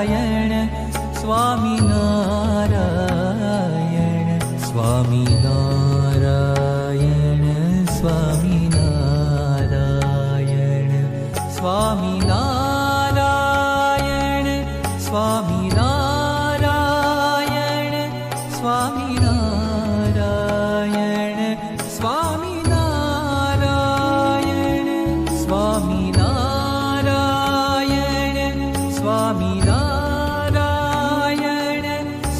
Narayana Swami Narayan Swami Narayan Swami Narayan Swami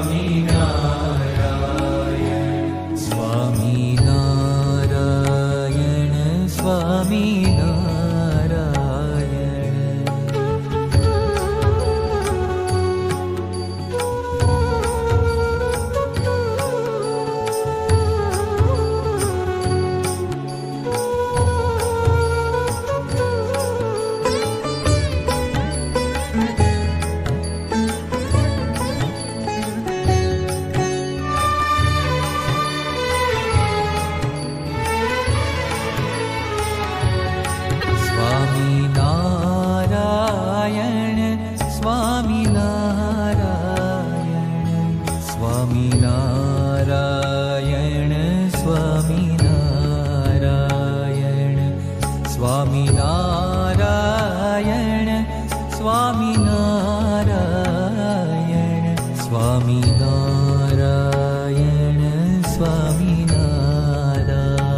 Amina Swami Narayan Swami Narayan Swami Narayan Swami Narayan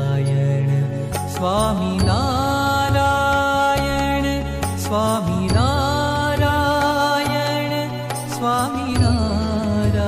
Narayana